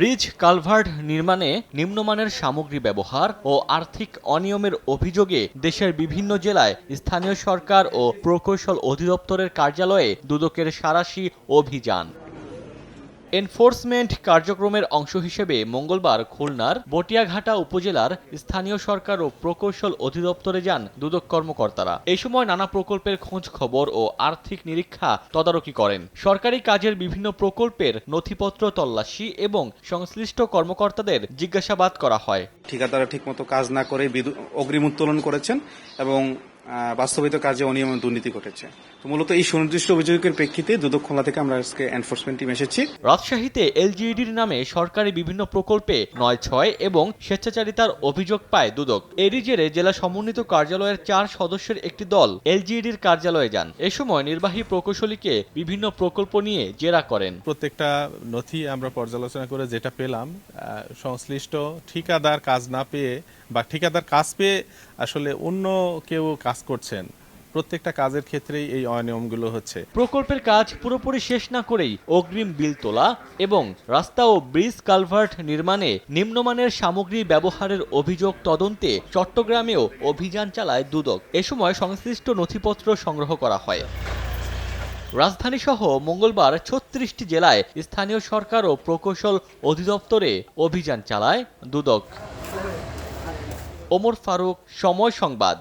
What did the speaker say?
Bridge culvert নির্মাণে নিম্নমানের সামগ্রী ব্যবহার ও আর্থিক অনিয়মের অভিযোগে দেশের বিভিন্ন জেলায় স্থানীয় সরকার ও প্রকৌশল অধিদপ্তরের কার্যালয়ে দুদকের সারাশি অভিযান। এনফোর্সমেন্ট কার্যক্রমের অংশ হিসেবে মঙ্গলবার খুলনার বটিয়াঘাটা উপজেলার স্থানীয় সরকার ও প্রকৌশল অধিদপ্তরে যান দুদক কর্মকর্তারা। এই সময় নানা প্রকল্পের খোঁজ খবর ও আর্থিক নিরীক্ষা তদারকি করেন। সরকারি কাজের বিভিন্ন প্রকল্পের নথিপত্র তল্লাশি এবং সংশ্লিষ্ট কর্মকর্তাদের জিজ্ঞাসাবাদ করা হয়। ঠিকাদারা ঠিকমতো কাজ না করে অগ্রিম উত্তোলন করেছেন এবং বাস্তবিত কাজে অনিয়ম দুর্নীতি ঘটেছে। তো মূলত এই সুনির্দিষ্ট অভিযোগের প্রেক্ষিতে দুদক খোলা থেকে আমরা আজকে এনফোর্সমেন্ট টিম এসেছি। রাজশাহীতে এলজিইডির নামে সরকারি বিভিন্ন প্রকল্পে নয় ছয় এবং স্বেচ্ছাচারিতার অভিযোগ পায় দুদক। এরই জেরে জেলা সমন্বিত কার্যালয়ের চার সদস্যের একটি দল এলজিইডির কার্যালয়ে যান। এ সময় নির্বাহী প্রকৌশলীকে বিভিন্ন প্রকল্প নিয়ে জেরা করেন। প্রত্যেকটা নথি আমরা পর্যালোচনা করে যেটা পেলাম সংশ্লিষ্ট ঠিকাদার কাজ না পেয়ে বা ঠিকাদার কাজ পেয়ে আসলে অন্য কেউ কাজ করছেন। প্রত্যেকটা কাজের ক্ষেত্রেই এই অনিয়মগুলো হচ্ছে। প্রকল্পের কাজ পুরোপুরি শেষ না করেই অগ্রিম বিল তোলা এবং রাস্তা ও ব্রিজ কালভার্ট নির্মাণে নিম্নমানের সামগ্রী ব্যবহারের অভিযোগ তদন্তে চট্টগ্রামেও অভিযান চালায় দুদক। এ সময় সংশ্লিষ্ট নথিপত্র সংগ্রহ করা হয়। রাজধানী সহ মঙ্গলবার ছত্রিশটি জেলায় স্থানীয় সরকার ও প্রকৌশল অধিদপ্তরে অভিযান চালায় দুদক। ওমর ফারুক, সময় সংবাদ।